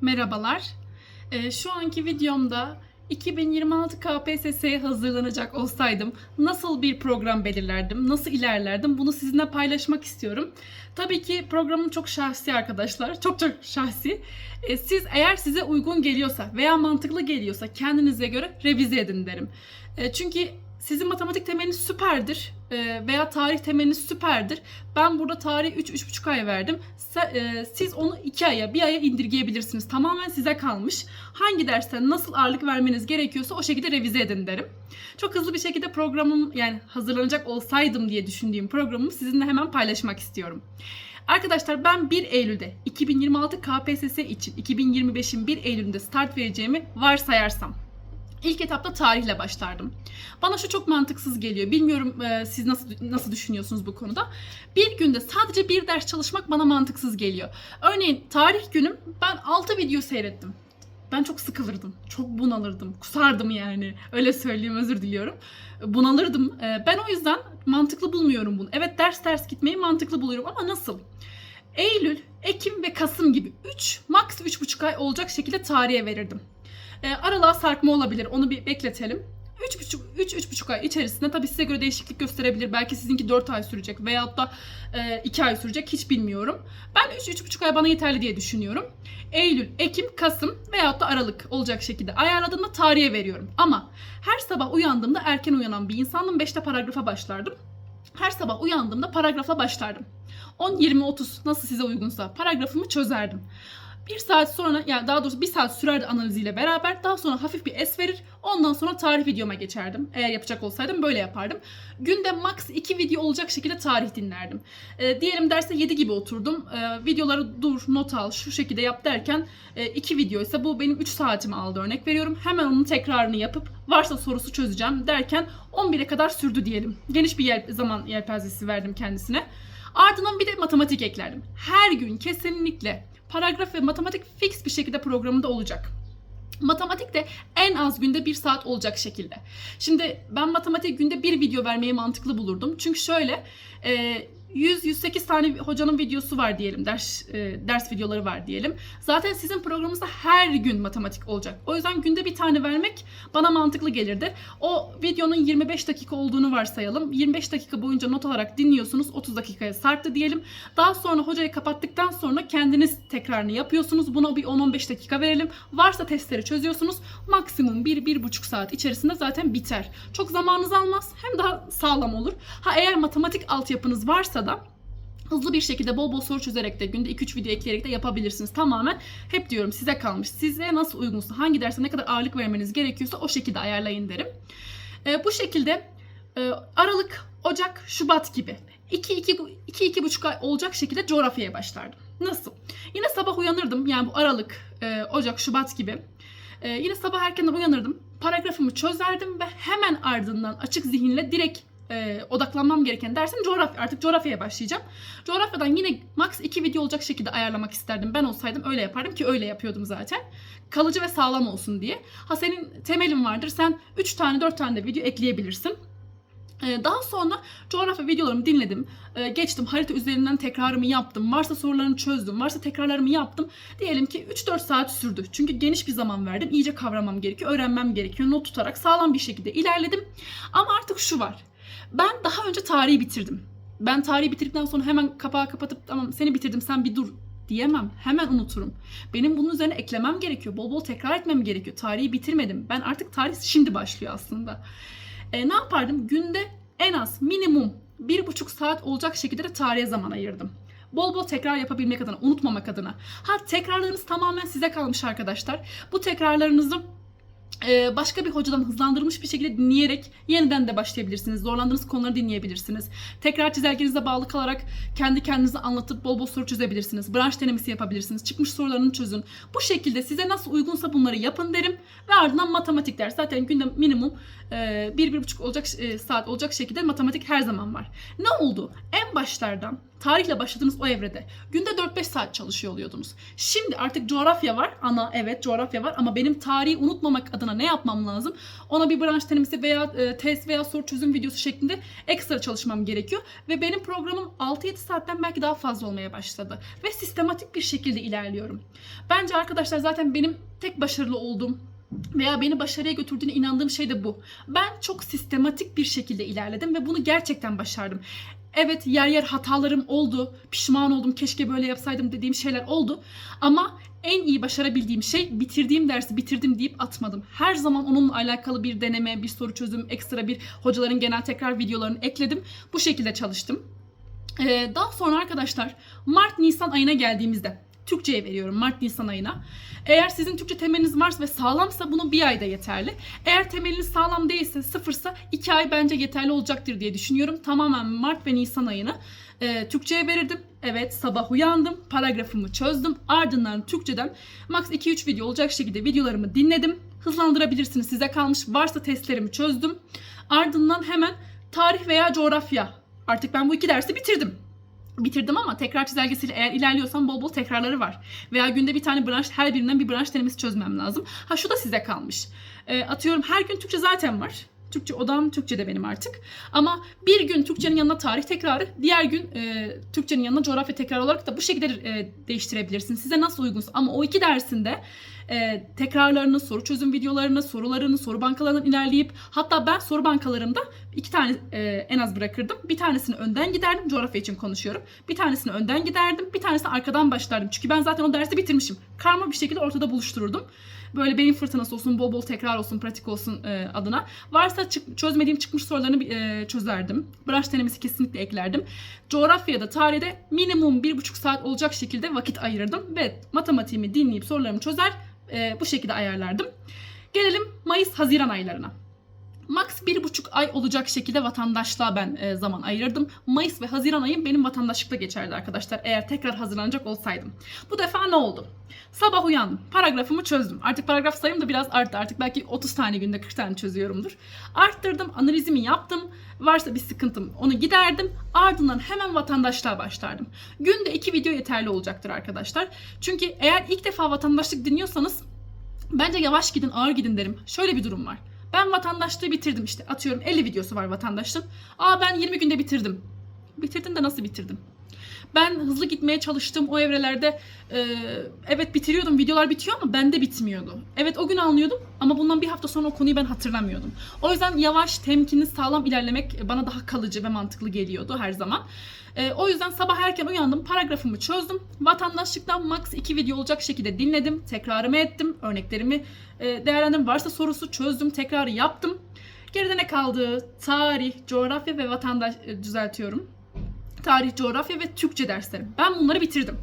Merhabalar. Ee, şu anki videomda 2026 KPSS'ye hazırlanacak olsaydım nasıl bir program belirlerdim, nasıl ilerlerdim bunu sizinle paylaşmak istiyorum. Tabii ki programım çok şahsi arkadaşlar, çok çok şahsi. Ee, siz eğer size uygun geliyorsa veya mantıklı geliyorsa kendinize göre revize edin derim. Ee, çünkü sizin matematik temeliniz süperdir e, veya tarih temeliniz süperdir. Ben burada tarih 3-3,5 ay verdim. E, Siz onu 2 aya, 1 aya indirgeyebilirsiniz. Tamamen size kalmış. Hangi dersten nasıl ağırlık vermeniz gerekiyorsa o şekilde revize edin derim. Çok hızlı bir şekilde programım yani hazırlanacak olsaydım diye düşündüğüm programımı sizinle hemen paylaşmak istiyorum. Arkadaşlar ben 1 Eylül'de 2026 KPSS için 2025'in 1 Eylül'ünde start vereceğimi varsayarsam İlk etapta tarihle başlardım. Bana şu çok mantıksız geliyor. Bilmiyorum e, siz nasıl nasıl düşünüyorsunuz bu konuda. Bir günde sadece bir ders çalışmak bana mantıksız geliyor. Örneğin tarih günüm ben 6 video seyrettim. Ben çok sıkılırdım. Çok bunalırdım. Kusardım yani. Öyle söyleyeyim özür diliyorum. Bunalırdım. E, ben o yüzden mantıklı bulmuyorum bunu. Evet ders ders gitmeyi mantıklı buluyorum ama nasıl? Eylül, Ekim ve Kasım gibi 3, max 3,5 ay olacak şekilde tarihe verirdim. E, aralığa sarkma olabilir. Onu bir bekletelim. 3,5 3-3,5 ay içerisinde tabii size göre değişiklik gösterebilir. Belki sizinki 4 ay sürecek veyahut da 2 ay sürecek hiç bilmiyorum. Ben 3-3,5 ay bana yeterli diye düşünüyorum. Eylül, Ekim, Kasım veyahut da Aralık olacak şekilde ayarladığımda tarihe veriyorum. Ama her sabah uyandığımda erken uyanan bir insandım. 5'te paragrafa başlardım. Her sabah uyandığımda paragrafla başlardım. 10, 20, 30 nasıl size uygunsa paragrafımı çözerdim. Bir saat sonra yani daha doğrusu bir saat sürerdi analiziyle beraber. Daha sonra hafif bir es verir. Ondan sonra tarih videoma geçerdim. Eğer yapacak olsaydım böyle yapardım. Günde max 2 video olacak şekilde tarih dinlerdim. Ee, diyelim derse 7 gibi oturdum. Ee, videoları dur, not al, şu şekilde yap derken 2 video ise bu benim 3 saatimi aldı örnek veriyorum. Hemen onun tekrarını yapıp varsa sorusu çözeceğim derken 11'e kadar sürdü diyelim. Geniş bir yer, zaman yelpazesi verdim kendisine. Ardından bir de matematik eklerdim. Her gün kesinlikle paragraf ve matematik fix bir şekilde programında olacak. Matematik de en az günde bir saat olacak şekilde. Şimdi ben matematik günde bir video vermeyi mantıklı bulurdum. Çünkü şöyle e, 100-108 tane hocanın videosu var diyelim. Ders e, ders videoları var diyelim. Zaten sizin programınızda her gün matematik olacak. O yüzden günde bir tane vermek bana mantıklı gelirdi. O videonun 25 dakika olduğunu varsayalım. 25 dakika boyunca not alarak dinliyorsunuz. 30 dakikaya sarktı diyelim. Daha sonra hocayı kapattıktan sonra kendiniz tekrarını yapıyorsunuz. Buna bir 10-15 dakika verelim. Varsa testleri çözüyorsunuz. Maksimum 1-1,5 saat içerisinde zaten biter. Çok zamanınızı almaz. Hem daha sağlam olur. Ha eğer matematik altyapınız varsa da hızlı bir şekilde bol bol soru çözerek de günde 2-3 video ekleyerek de yapabilirsiniz. Tamamen hep diyorum size kalmış. Size nasıl uygunsa, hangi derse ne kadar ağırlık vermeniz gerekiyorsa o şekilde ayarlayın derim. Ee, bu şekilde e, Aralık, Ocak, Şubat gibi 2-2,5 ay olacak şekilde coğrafyaya başlardım. Nasıl? Yine sabah uyanırdım. Yani bu Aralık, e, Ocak, Şubat gibi. E, yine sabah erkenden uyanırdım. Paragrafımı çözerdim ve hemen ardından açık zihinle direkt e, odaklanmam gereken dersim coğrafya. Artık coğrafyaya başlayacağım. Coğrafyadan yine max 2 video olacak şekilde ayarlamak isterdim. Ben olsaydım öyle yapardım ki öyle yapıyordum zaten. Kalıcı ve sağlam olsun diye. Ha senin temelin vardır. Sen 3 tane 4 tane de video ekleyebilirsin. Ee, Daha sonra coğrafya videolarımı dinledim. Ee, Geçtim harita üzerinden tekrarımı yaptım. Varsa sorularını çözdüm. Varsa tekrarlarımı yaptım. Diyelim ki 3-4 saat sürdü. Çünkü geniş bir zaman verdim. İyice kavramam gerekiyor. Öğrenmem gerekiyor. Not tutarak sağlam bir şekilde ilerledim. Ama artık şu var. Ben daha önce tarihi bitirdim. Ben tarihi bitirdikten sonra hemen kapağı kapatıp tamam seni bitirdim sen bir dur diyemem. Hemen unuturum. Benim bunun üzerine eklemem gerekiyor. Bol bol tekrar etmem gerekiyor. Tarihi bitirmedim. Ben artık tarih şimdi başlıyor aslında. E, ne yapardım? Günde en az minimum bir buçuk saat olacak şekilde de tarihe zaman ayırdım. Bol bol tekrar yapabilmek adına, unutmamak adına. Ha tekrarlarınız tamamen size kalmış arkadaşlar. Bu tekrarlarınızı başka bir hocadan hızlandırılmış bir şekilde dinleyerek yeniden de başlayabilirsiniz. Zorlandığınız konuları dinleyebilirsiniz. Tekrar çizelgenize bağlı kalarak kendi kendinize anlatıp bol bol soru çözebilirsiniz. Branş denemesi yapabilirsiniz. Çıkmış sorularını çözün. Bu şekilde size nasıl uygunsa bunları yapın derim. Ve ardından matematik ders. Zaten günde minimum e, bir, bir buçuk olacak, e, saat olacak şekilde matematik her zaman var. Ne oldu? En başlardan tarihle başladığınız o evrede günde 4-5 saat çalışıyor oluyordunuz. Şimdi artık coğrafya var. Ana evet coğrafya var ama benim tarihi unutmamak adına ne yapmam lazım? Ona bir branş denemesi veya e, test veya soru çözüm videosu şeklinde ekstra çalışmam gerekiyor. Ve benim programım 6-7 saatten belki daha fazla olmaya başladı. Ve sistematik bir şekilde ilerliyorum. Bence arkadaşlar zaten benim tek başarılı olduğum veya beni başarıya götürdüğüne inandığım şey de bu. Ben çok sistematik bir şekilde ilerledim ve bunu gerçekten başardım. Evet yer yer hatalarım oldu. Pişman oldum. Keşke böyle yapsaydım dediğim şeyler oldu. Ama en iyi başarabildiğim şey bitirdiğim dersi bitirdim deyip atmadım. Her zaman onunla alakalı bir deneme, bir soru çözüm, ekstra bir hocaların genel tekrar videolarını ekledim. Bu şekilde çalıştım. Ee, daha sonra arkadaşlar Mart-Nisan ayına geldiğimizde Türkçe'ye veriyorum Mart-Nisan ayına. Eğer sizin Türkçe temeliniz varsa ve sağlamsa bunu bir ayda yeterli. Eğer temeliniz sağlam değilse sıfırsa iki ay bence yeterli olacaktır diye düşünüyorum. Tamamen Mart ve Nisan ayını e, Türkçe'ye verirdim. Evet sabah uyandım, paragrafımı çözdüm. Ardından Türkçeden max 2-3 video olacak şekilde videolarımı dinledim. Hızlandırabilirsiniz size kalmış. Varsa testlerimi çözdüm. Ardından hemen tarih veya coğrafya. Artık ben bu iki dersi bitirdim bitirdim ama tekrar çizelgesiyle eğer ilerliyorsam bol bol tekrarları var. Veya günde bir tane branş, her birinden bir branş denemesi çözmem lazım. Ha şu da size kalmış. E, atıyorum her gün Türkçe zaten var. Türkçe odam Türkçe de benim artık. Ama bir gün Türkçenin yanına tarih tekrarı, diğer gün e, Türkçenin yanına coğrafya tekrarı olarak da bu şekilde e, değiştirebilirsiniz. Size nasıl uygunsa. Ama o iki dersinde e, tekrarlarını, soru çözüm videolarını, sorularını, soru bankalarından ilerleyip hatta ben soru bankalarımda iki tane e, en az bırakırdım. Bir tanesini önden giderdim. Coğrafya için konuşuyorum. Bir tanesini önden giderdim. Bir tanesini arkadan başlardım. Çünkü ben zaten o dersi bitirmişim. Karma bir şekilde ortada buluştururdum. Böyle beyin fırtınası olsun, bol bol tekrar olsun, pratik olsun e, adına. Varsa çık, çözmediğim çıkmış sorularını e, çözerdim. Branş denemesi kesinlikle eklerdim. Coğrafyada, tarihte minimum bir buçuk saat olacak şekilde vakit ayırırdım. Ve matematiğimi dinleyip sorularımı çözer e, bu şekilde ayarlardım. Gelelim Mayıs-Haziran aylarına. Max bir buçuk ay olacak şekilde vatandaşlığa ben e, zaman ayırırdım. Mayıs ve Haziran ayım benim vatandaşlıkta geçerdi arkadaşlar. Eğer tekrar hazırlanacak olsaydım. Bu defa ne oldu? Sabah uyandım. Paragrafımı çözdüm. Artık paragraf sayım da biraz arttı. Artık belki 30 tane günde 40 tane çözüyorumdur. Arttırdım. Analizimi yaptım. Varsa bir sıkıntım onu giderdim. Ardından hemen vatandaşlığa başlardım. Günde iki video yeterli olacaktır arkadaşlar. Çünkü eğer ilk defa vatandaşlık dinliyorsanız bence yavaş gidin ağır gidin derim. Şöyle bir durum var. Ben vatandaşlığı bitirdim işte. Atıyorum 50 videosu var vatandaşlığın. Aa ben 20 günde bitirdim. Bitirdin de nasıl bitirdim? Ben hızlı gitmeye çalıştım o evrelerde. E, evet bitiriyordum. Videolar bitiyor ama bende bitmiyordu. Evet o gün anlıyordum ama bundan bir hafta sonra o konuyu ben hatırlamıyordum. O yüzden yavaş, temkinli, sağlam ilerlemek bana daha kalıcı ve mantıklı geliyordu her zaman. E, o yüzden sabah erken uyandım, paragrafımı çözdüm. Vatandaşlıktan max 2 video olacak şekilde dinledim, tekrarımı ettim, örneklerimi e, değerlendirdim. Varsa sorusu çözdüm, tekrarı yaptım. Geride ne kaldı? Tarih, coğrafya ve vatandaş e, düzeltiyorum. Tarih, coğrafya ve Türkçe derslerim. Ben bunları bitirdim.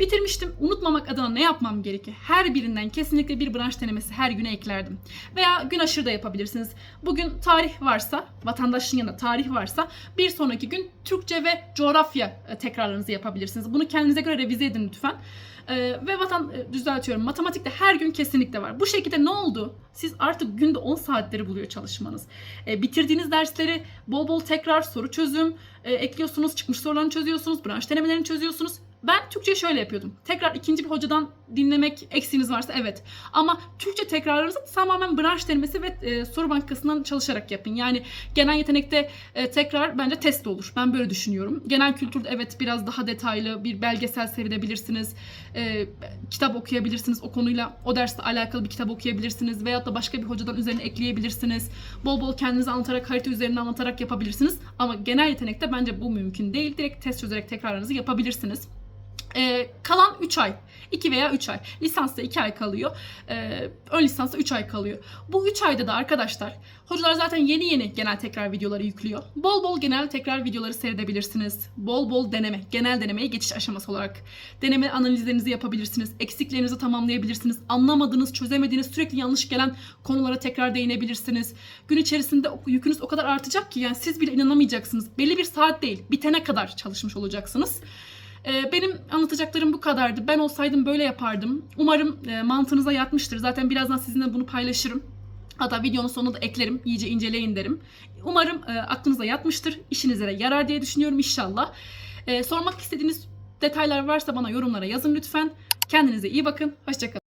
Bitirmiştim. Unutmamak adına ne yapmam gerekir? Her birinden kesinlikle bir branş denemesi her güne eklerdim. Veya gün aşırı da yapabilirsiniz. Bugün tarih varsa, vatandaşın yanında tarih varsa bir sonraki gün Türkçe ve coğrafya e, tekrarlarınızı yapabilirsiniz. Bunu kendinize göre revize edin lütfen. Ee, ve vatan e, düzeltiyorum. Matematikte her gün kesinlikle var. Bu şekilde ne oldu? Siz artık günde 10 saatleri buluyor çalışmanız. Ee, bitirdiğiniz dersleri bol bol tekrar soru çözüm e, ekliyorsunuz. Çıkmış sorularını çözüyorsunuz. Branş denemelerini çözüyorsunuz. Ben Türkçe şöyle yapıyordum. Tekrar ikinci bir hocadan dinlemek eksiğiniz varsa evet. Ama Türkçe tekrarlarınızı tamamen branş denemesi ve e, soru bankasından çalışarak yapın. Yani genel yetenekte e, tekrar bence test olur. Ben böyle düşünüyorum. Genel kültürde evet biraz daha detaylı bir belgesel seyredebilirsiniz. E, kitap okuyabilirsiniz. O konuyla o dersle alakalı bir kitap okuyabilirsiniz. Veyahut da başka bir hocadan üzerine ekleyebilirsiniz. Bol bol kendinizi anlatarak, harita üzerinde anlatarak yapabilirsiniz. Ama genel yetenekte bence bu mümkün değil. Direkt test çözerek tekrarlarınızı yapabilirsiniz. Ee, kalan 3 ay. 2 veya 3 ay. Lisansta 2 ay kalıyor. Ee, ön lisansta 3 ay kalıyor. Bu 3 ayda da arkadaşlar hocalar zaten yeni yeni genel tekrar videoları yüklüyor. Bol bol genel tekrar videoları seyredebilirsiniz. Bol bol deneme. Genel denemeye geçiş aşaması olarak. Deneme analizlerinizi yapabilirsiniz. Eksiklerinizi tamamlayabilirsiniz. Anlamadığınız, çözemediğiniz, sürekli yanlış gelen konulara tekrar değinebilirsiniz. Gün içerisinde yükünüz o kadar artacak ki yani siz bile inanamayacaksınız. Belli bir saat değil. Bitene kadar çalışmış olacaksınız. Ee, benim anlatacaklarım bu kadardı. Ben olsaydım böyle yapardım. Umarım e, mantığınıza yatmıştır. Zaten birazdan sizinle bunu paylaşırım. Hatta videonun sonunda da eklerim. İyice inceleyin derim. Umarım e, aklınıza yatmıştır. İşinize de yarar diye düşünüyorum inşallah. Ee, sormak istediğiniz detaylar varsa bana yorumlara yazın lütfen. Kendinize iyi bakın. Hoşçakalın.